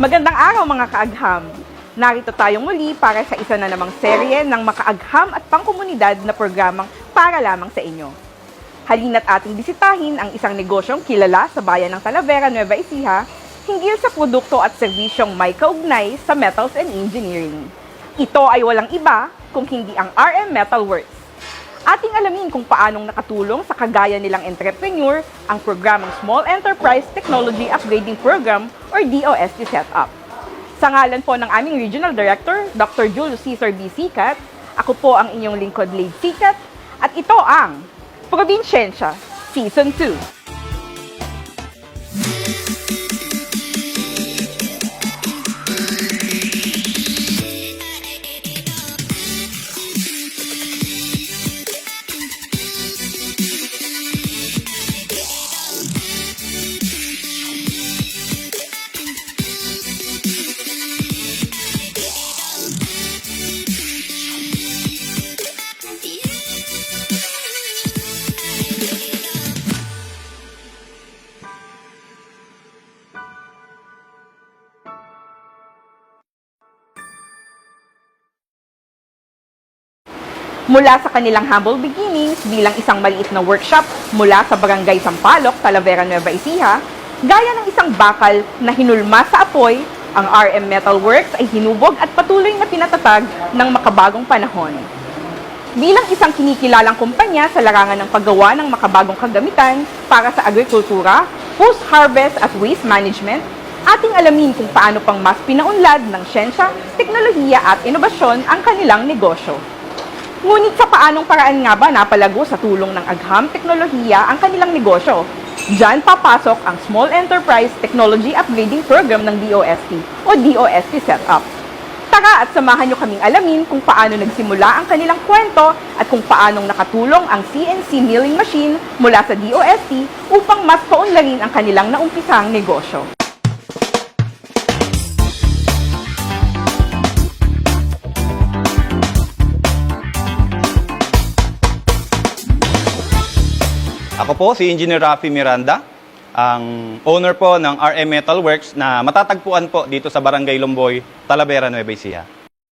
Magandang araw mga kaagham! Narito tayong muli para sa isa na namang serye ng makaagham at pangkomunidad na programang para lamang sa inyo. Halina't ating bisitahin ang isang negosyong kilala sa bayan ng Talavera, Nueva Ecija, hinggil sa produkto at serbisyong may kaugnay sa metals and engineering. Ito ay walang iba kung hindi ang RM Metal Works. Ating alamin kung paanong nakatulong sa kagaya nilang entrepreneur ang programang Small Enterprise Technology Upgrading Program or DOST setup. Sa ngalan po ng aming Regional Director, Dr. Julius Cesar B. Sikat, ako po ang inyong lingkod Lade Sikat at ito ang Probinsyensya Season 2. Mula sa kanilang humble beginnings bilang isang maliit na workshop mula sa Barangay Sampaloc, Talavera, Nueva Ecija, gaya ng isang bakal na hinulma sa apoy, ang RM Metal Works ay hinubog at patuloy na pinatatag ng makabagong panahon. Bilang isang kinikilalang kumpanya sa larangan ng paggawa ng makabagong kagamitan para sa agrikultura, post-harvest at waste management, ating alamin kung paano pang mas pinaunlad ng siyensya, teknolohiya at inobasyon ang kanilang negosyo. Ngunit sa paanong paraan nga ba napalago sa tulong ng agham teknolohiya ang kanilang negosyo? Diyan papasok ang Small Enterprise Technology Upgrading Program ng DOST o DOST Setup. Tara at samahan nyo kaming alamin kung paano nagsimula ang kanilang kwento at kung paanong nakatulong ang CNC milling machine mula sa DOST upang mas paunlarin ang kanilang naumpisang negosyo. Ako po si Engineer Rafi Miranda, ang owner po ng RM Metal Works na matatagpuan po dito sa Barangay Lomboy, Talavera, Nueva Ecija.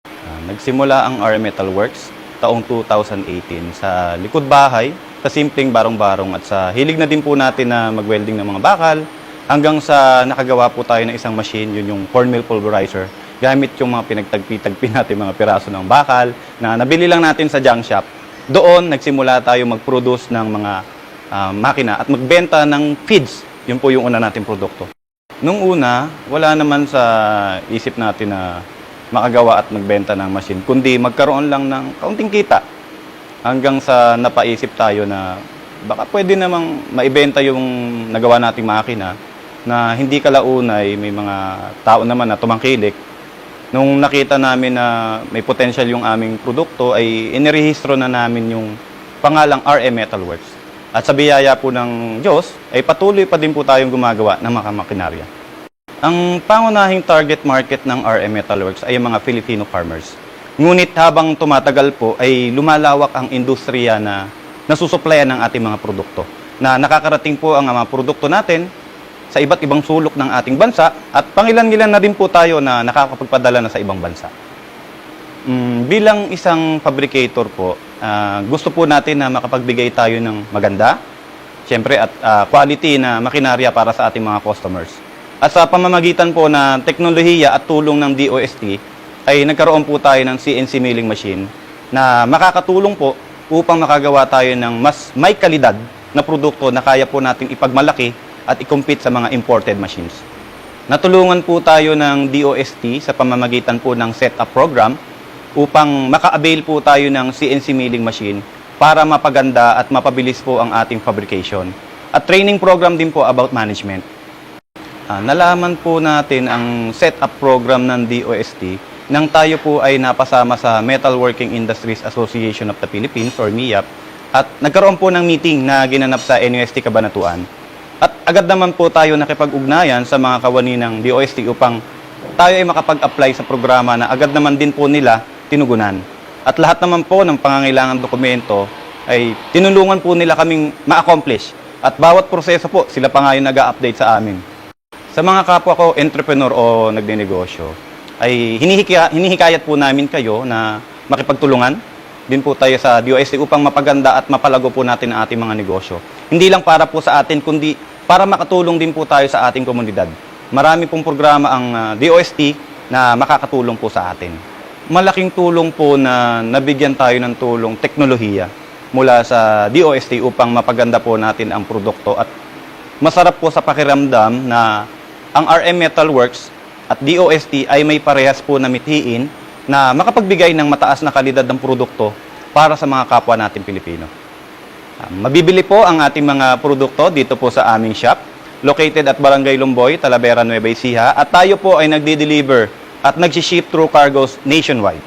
Ah, nagsimula ang RM Metal Works taong 2018 sa likod bahay, sa simpleng barong-barong at sa hilig na din po natin na mag-welding ng mga bakal hanggang sa nakagawa po tayo ng isang machine, yun yung cornmeal pulverizer gamit yung mga pinagtagpi-tagpi natin mga piraso ng bakal na nabili lang natin sa junk shop. Doon nagsimula tayo mag-produce ng mga ah, makina at magbenta ng feeds. Yun po yung una nating produkto. Nung una, wala naman sa isip natin na makagawa at magbenta ng machine, kundi magkaroon lang ng kaunting kita. Hanggang sa napaisip tayo na baka pwede namang maibenta yung nagawa nating makina na hindi kalaunay, may mga tao naman na tumangkilik. Nung nakita namin na may potential yung aming produkto, ay inirehistro na namin yung pangalang RM Metal Works. At sa biyaya po ng Diyos, ay patuloy pa din po tayong gumagawa ng mga makinarya. Ang pangunahing target market ng RM Metalworks ay ang mga Filipino farmers. Ngunit habang tumatagal po ay lumalawak ang industriya na nasusuplayan ng ating mga produkto. Na nakakarating po ang mga produkto natin sa iba't ibang sulok ng ating bansa at pangilan-ngilan na din po tayo na nakakapagpadala na sa ibang bansa. Mm, bilang isang fabricator po, ah, gusto po natin na makapagbigay tayo ng maganda, syempre at ah, quality na makinarya para sa ating mga customers. At sa pamamagitan po na teknolohiya at tulong ng DOST, ay nagkaroon po tayo ng CNC milling machine na makakatulong po upang makagawa tayo ng mas may kalidad na produkto na kaya po nating ipagmalaki at i-compete sa mga imported machines. Natulungan po tayo ng DOST sa pamamagitan po ng setup program upang maka-avail po tayo ng CNC milling machine para mapaganda at mapabilis po ang ating fabrication. At training program din po about management. Ah, nalaman po natin ang setup program ng DOST nang tayo po ay napasama sa Metalworking Industries Association of the Philippines or MIAP at nagkaroon po ng meeting na ginanap sa NUST Cabanatuan. At agad naman po tayo nakipag-ugnayan sa mga kawani ng DOST upang tayo ay makapag-apply sa programa na agad naman din po nila tinugunan. At lahat naman po ng pangangailangan dokumento ay tinulungan po nila kaming ma-accomplish. At bawat proseso po, sila pa nga yung nag-update sa amin. Sa mga kapwa ko, entrepreneur o nagnenegosyo, ay hinihika, hinihikayat po namin kayo na makipagtulungan din po tayo sa DOST upang mapaganda at mapalago po natin ang ating mga negosyo. Hindi lang para po sa atin, kundi para makatulong din po tayo sa ating komunidad. Marami pong programa ang ah, DOST na makakatulong po sa atin. Malaking tulong po na nabigyan tayo ng tulong teknolohiya mula sa DOST upang mapaganda po natin ang produkto at masarap po sa pakiramdam na ang RM Metalworks at DOST ay may parehas po na mithiin na makapagbigay ng mataas na kalidad ng produkto para sa mga kapwa natin Pilipino. Ah, Mabibili po ang ating mga produkto dito po sa aming shop, located at Barangay Lumboy, Talavera, Nueva Ecija, at tayo po ay nagde-deliver at nag-ship through cargos nationwide.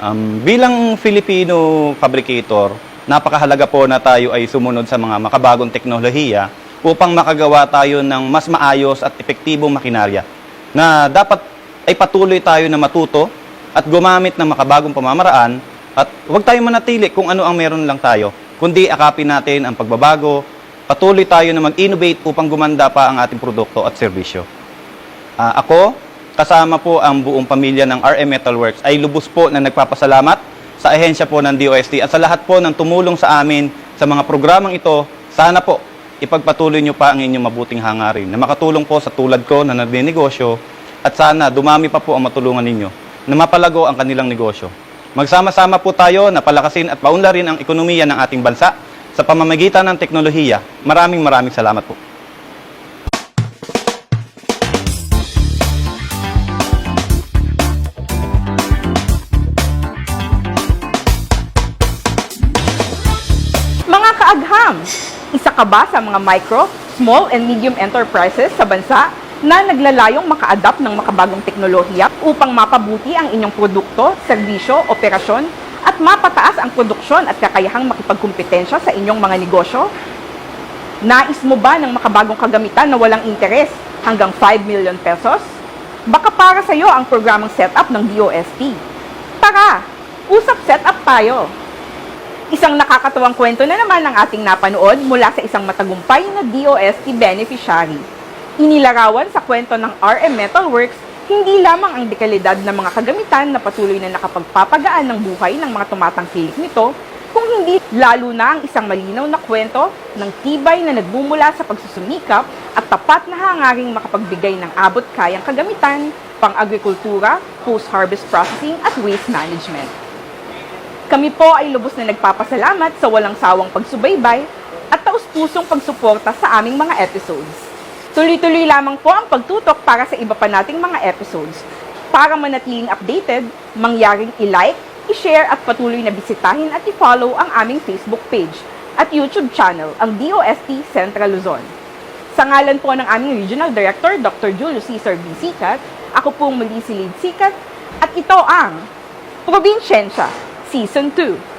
Um, bilang Filipino fabricator, napakahalaga po na tayo ay sumunod sa mga makabagong teknolohiya upang makagawa tayo ng mas maayos at epektibong makinarya na dapat ay patuloy tayo na matuto at gumamit ng makabagong pamamaraan at huwag tayo manatili kung ano ang meron lang tayo, kundi akapin natin ang pagbabago, patuloy tayo na mag-innovate upang gumanda pa ang ating produkto at serbisyo. Ah, ako, kasama po ang buong pamilya ng RM Metalworks ay lubos po na nagpapasalamat sa ahensya po ng DOST at sa lahat po ng tumulong sa amin sa mga programang ito. Sana po ipagpatuloy nyo pa ang inyong mabuting hangarin na makatulong po sa tulad ko na nagnenegosyo at sana dumami pa po ang matulungan ninyo na mapalago ang kanilang negosyo. Magsama-sama po tayo na palakasin at paunlarin ang ekonomiya ng ating bansa sa pamamagitan ng teknolohiya. Maraming maraming salamat po. Kaagham, isa ka ba sa mga micro, small and medium enterprises sa bansa na naglalayong maka-adapt ng makabagong teknolohiya upang mapabuti ang inyong produkto, serbisyo, operasyon at mapataas ang produksyon at kakayahang makipagkumpetensya sa inyong mga negosyo? Nais mo ba ng makabagong kagamitan na walang interes hanggang 5 million pesos? Baka para sa iyo ang programang setup ng DOST. Tara, usap setup tayo! Isang nakakatuwang kwento na naman ang ating napanood mula sa isang matagumpay na DOST beneficiary. Inilarawan sa kwento ng RM Metalworks, hindi lamang ang dekalidad ng mga kagamitan na patuloy na nakapagpapagaan ng buhay ng mga tumatangkilik nito, kung hindi lalo na ang isang malinaw na kwento ng tibay na nagmumula sa pagsusumikap at tapat na hangaring makapagbigay ng abot kayang kagamitan, pang-agrikultura, post-harvest processing at waste management. Kami po ay lubos na nagpapasalamat sa walang sawang pagsubaybay at taus-pusong pagsuporta sa aming mga episodes. Tuloy-tuloy lamang po ang pagtutok para sa iba pa nating mga episodes. Para manatiling updated, mangyaring i-like, i-share at patuloy na bisitahin at i-follow ang aming Facebook page at YouTube channel, ang DOST Central Luzon. Sa ngalan po ng aming Regional Director, Dr. Julio Cesar B. Sikat, ako pong muli si Lid Sikat at ito ang Probinsyensya Season 2.